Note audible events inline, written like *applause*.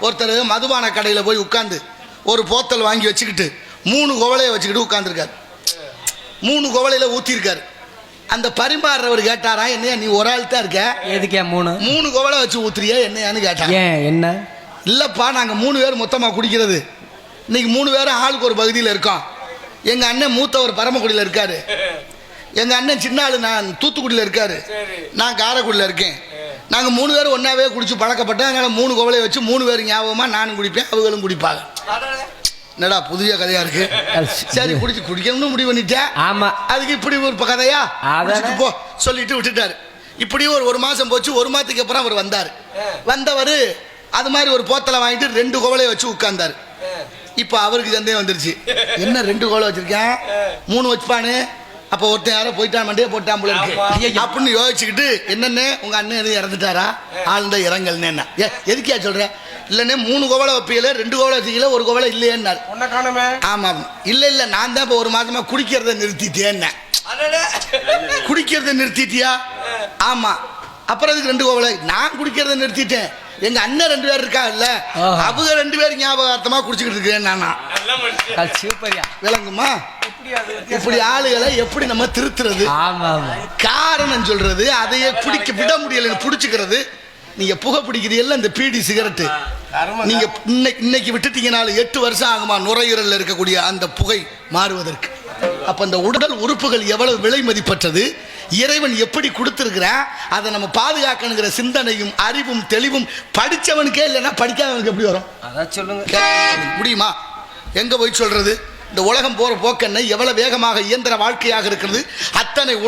ஒருத்தர் மதுபான கடையில் போய் உட்காந்து ஒரு போத்தல் வாங்கி வச்சுக்கிட்டு மூணு குவளையை வச்சுக்கிட்டு உட்காந்துருக்காரு மூணு குவளையில் ஊற்றிருக்காரு அந்த பரிமாறுறவர் கேட்டாரா என்னையா நீ ஒரு ஆள் தான் இருக்க? எதுக்கே மூணு? மூணு குவளை வச்சு ஊத்துறியா என்னையான்னு கேட்டாங்க ஏன் என்ன? இல்லைப்பா நாங்கள் மூணு பேர் மொத்தமாக குடிக்கிறது. இன்னைக்கு மூணு பேரும் ஆளுக்கு ஒரு பகுதியில் இருக்கோம். எங்கள் அண்ணன் மூத்தவர் பரமக்குடியில் இருக்காரு. எங்கள் அண்ணன் சின்ன ஆளு நான் தூத்துக்குடியில் இருக்காரு. நான் காரைக்குடியில் இருக்கேன். நாங்கள் மூணு பேரும் ஒன்றாவே குடிச்சு பழக்கப்பட்டோம். அதனால் மூணு கோவலையை வச்சு மூணு பேர் ஞாபகமாக நானும் குடிப்பேன் அவங்களும் குடிப்பாங்க. என்னடா புதிய கதையா இருக்கு? சரி குடிச்சு குடிக்கணும்னு முடிவு பண்ணிட்டேன். ஆமா. அதுக்கு இப்படி ஒரு கதையா. குடிச்சிட்டு போ சொல்லிட்டு விட்டுட்டாரு. இப்படி ஒரு ஒரு மாசம் போச்சு ஒரு மாசத்துக்கு அப்புறம் அவர் வந்தார். வந்தவர் அது மாதிரி ஒரு போத்தலை வாங்கிட்டு ரெண்டு கோவலையை வச்சு உட்கார்ந்தாரு. இப்போ அவருக்கு சந்தேகம் வந்துருச்சு. *laughs* என்ன ரெண்டு கோவலை வச்சிருக்கேன்? மூணு வச்சுப்பானு? அப்போ ஒருத்தன் யாரோ போயிட்டான் மண்டே போட்டான் போல இருக்கு. அப்படின்னு யோசிச்சுக்கிட்டு என்னண்ணே உங்க அண்ணன் எதுவும் இறந்துட்டாரா? ஆழ்ந்த இரங்கல்னு ஏ எதுக்கியா சொல்ற? இல்லைண்ணே மூணு கோவலை வைப்பீங்களே ரெண்டு கோவலை வச்சீங்களே ஒரு கோவலை இல்லையேன்னாரு. உன்னை காணுமே. ஆமாம் இல்ல இல்ல நான் தான் இப்போ ஒரு மாசமா குடிக்கிறத நிறுத்திட்டேன்னு. குடிக்கிறத நிறுத்திட்டியா? ஆமா. அப்புறம் அதுக்கு ரெண்டு கோவலை? நான் குடிக்கிறத நிறுத்திட்டேன். எங்க அண்ணன் ரெண்டு பேர் இருக்கா இல்ல. அவங்க ரெண்டு பேரும் ஞாபகார்த்தமா குடிச்சுக்கிட்டு இருக்கேன் நானா. சூப்பரியா விளங்குமா? இப்படி ஆளுகளை எப்படி நம்ம திருத்துறது? காரணம் சொல்றது அதையே குடிக்க விட முடியலன்னு புடிச்சுக்கிறது. நீங்க புகை பிடிக்கிறீங்கல்ல இந்த பீடி சிகரெட்டு. நீங்க இன்னைக்கு இன்னைக்கு விட்டுட்டீங்கனாலும் எட்டு வருஷம் ஆகுமா நுரையீரல்ல இருக்கக்கூடிய அந்த புகை மாறுவதற்கு. அப்ப அந்த உடல் உறுப்புகள் எவ்வளவு விலை மதிப்பற்றது? இறைவன் எப்படி கொடுத்திருக்கிறான் அதை நம்ம பாதுகாக்கணுங்கிற சிந்தனையும் அறிவும் தெளிவும் படிச்சவனுக்கே இல்லைன்னா படிக்காதவனுக்கு எப்படி வரும்? அதான் சொல்லுங்க. முடியுமா? எங்க போய் சொல்றது? இந்த உலகம் போற போக்கென்ன எவ்வளவு வேகமாக இயந்திர வாழ்க்கையாக இருக்கிறது? அத்தனை